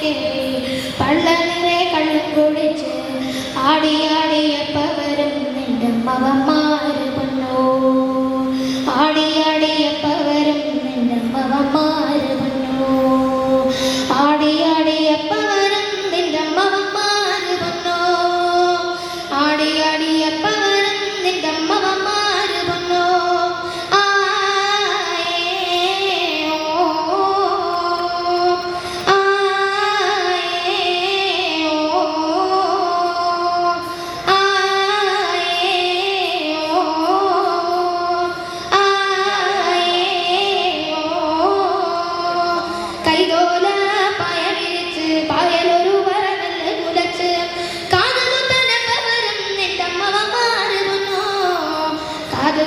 பள்ள நிறைய கண்ணு குடிச்சு ஆடி ஆடி எப்பவே